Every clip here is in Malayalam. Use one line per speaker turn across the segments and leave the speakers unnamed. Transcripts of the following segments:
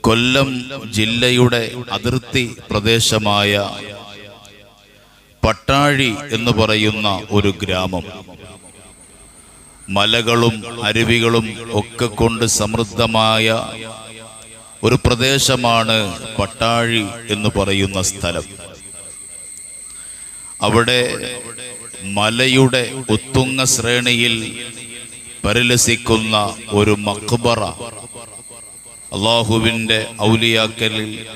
കൊല്ലം ജില്ലയുടെ അതിർത്തി പ്രദേശമായ പട്ടാഴി എന്ന് പറയുന്ന ഒരു ഗ്രാമം. മലകളും അരുവികളും ഒക്കെ കൊണ്ട് സമൃദ്ധമായ ഒരു പ്രദേശമാണ് പട്ടാഴി എന്ന് പറയുന്ന സ്ഥലം. അവിടെ മലയുടെ ഉത്തുങ്ങ ശ്രേണിയിൽ പരിലസിക്കുന്ന ഒരു മക്ബറ അള്ളാഹുവിന്റെ ഔലിയാക്കലിൽ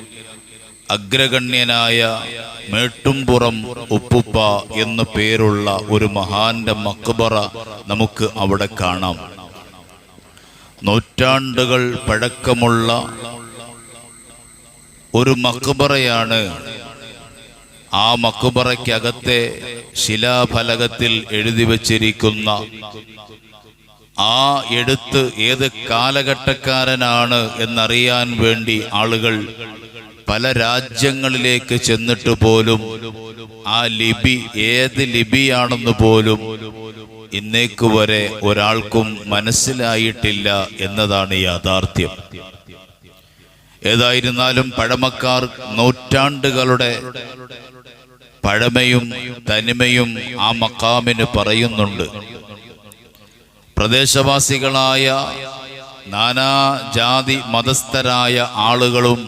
അഗ്രഗണ്യനായ മേട്ടുംപുറം ഉപ്പുപ്പ എന്നു പേരുള്ള ഒരു മഹാന്റെ മക്ബറ നമുക്ക് അവിടെ കാണാം. നൂറ്റാണ്ടുകൾ പഴക്കമുള്ള ഒരു മക്ബറയാണ്. ആ മക്ബറയ്ക്കകത്തെ ശിലാഫലകത്തിൽ എഴുതി വച്ചിരിക്കുന്ന ആ എഴുത്ത് ഏത് കാലഘട്ടക്കാരനാണ് എന്നറിയാൻ വേണ്ടി ആളുകൾ പല രാജ്യങ്ങളിലേക്ക് ചെന്നിട്ട് പോലും ആ ലിപി ഏത് ലിപിയാണെന്ന് പോലും ഇന്നേക്ക് വരെ ഒരാൾക്കും മനസ്സിലായിട്ടില്ല എന്നതാണ് യാഥാർത്ഥ്യം. ഏതായിരുന്നാലും പഴമക്കാർ നൂറ്റാണ്ടുകളുടെ പഴമയും തനിമയും ആ മക്കാമിന് പറയുന്നുണ്ട്. പ്രദേശവാസികളായ നാനാജാതി മതസ്ഥരായ ആളുകളും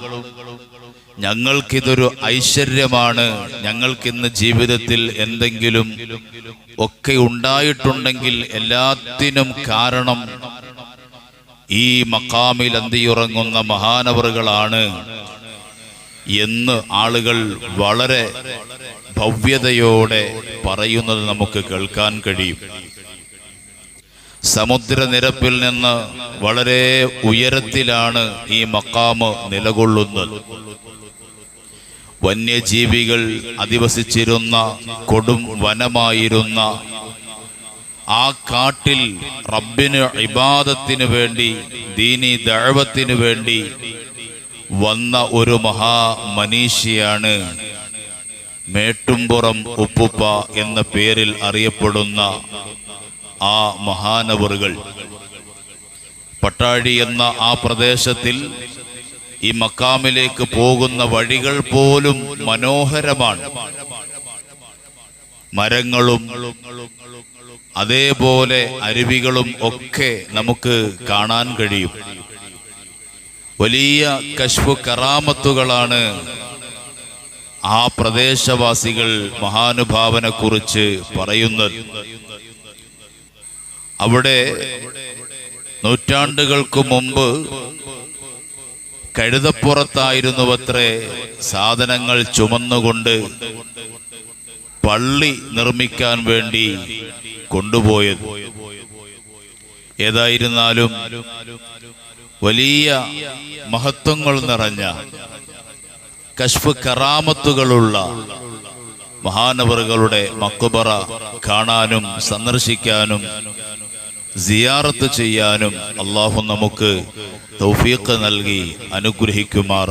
ഞങ്ങൾക്കിതൊരു ഐശ്വര്യമാണ്. ഞങ്ങൾക്കിന്ന് ജീവിതത്തിൽ എന്തെങ്കിലും ഒക്കെ ഉണ്ടായിട്ടുണ്ടെങ്കിൽ എല്ലാത്തിനും കാരണം ഈ മക്കാമിൽ അന്തിയുറങ്ങുന്ന മഹാനവറുകളാണ് എന്ന് ആളുകൾ വളരെ ഭവ്യതയോടെ പറയുന്നത് നമുക്ക് കേൾക്കാൻ കഴിയും. സമുദ്രനിരപ്പിൽ നിന്ന് വളരെ ഉയരത്തിലാണ് ഈ മക്കാമ് നിലകൊള്ളുന്നത്. വന്യജീവികൾ അധിവസിച്ചിരുന്ന കൊടും വനമായിരുന്ന ആ കാട്ടിൽ റബ്ബിന് ഇബാദത്തിന് വേണ്ടി ദീനി ദഴവത്തിനു വേണ്ടി വന്ന ഒരു മഹാ മനീഷിയാണ് മേട്ടുംപുറം ഉപ്പുപ്പ എന്ന പേരിൽ അറിയപ്പെടുന്ന ആ മഹാനവറുകൾ. പട്ടാഴി എന്ന ആ പ്രദേശത്തിൽ ഈ മക്കാമിലേക്ക് പോകുന്ന വഴികൾ പോലും മനോഹരമാണ്. മരങ്ങളും അതേപോലെ അരുവികളും ഒക്കെ നമുക്ക് കാണാൻ കഴിയും. വലിയ കശ്പു കറാമത്തുകളാണ് ആ പ്രദേശവാസികൾ മഹാനുഭാവനെ കുറിച്ച് പറയുന്നത്. അവിടെ നൂറ്റാണ്ടുകൾക്ക് മുമ്പ് കഴുതപ്പുറത്തായിരുന്നുവത്രേ സാധനങ്ങൾ ചുമന്നുകൊണ്ട് പള്ളി നിർമ്മിക്കാൻ വേണ്ടി കൊണ്ടുപോയത്. ഏതായിരുന്നാലും വലിയ മഹത്വങ്ങൾ നിറഞ്ഞ കശ്ഫ് കറാമത്തുകളുള്ള മഹാനവറുകളുടെ മക്കുബറ കാണാനും സന്ദർശിക്കാനും സിയാറത്ത് ചെയ്യാനും അള്ളാഹു നമുക്ക് തൗഫീഖ് നൽകി അനുഗ്രഹിക്കുമാർ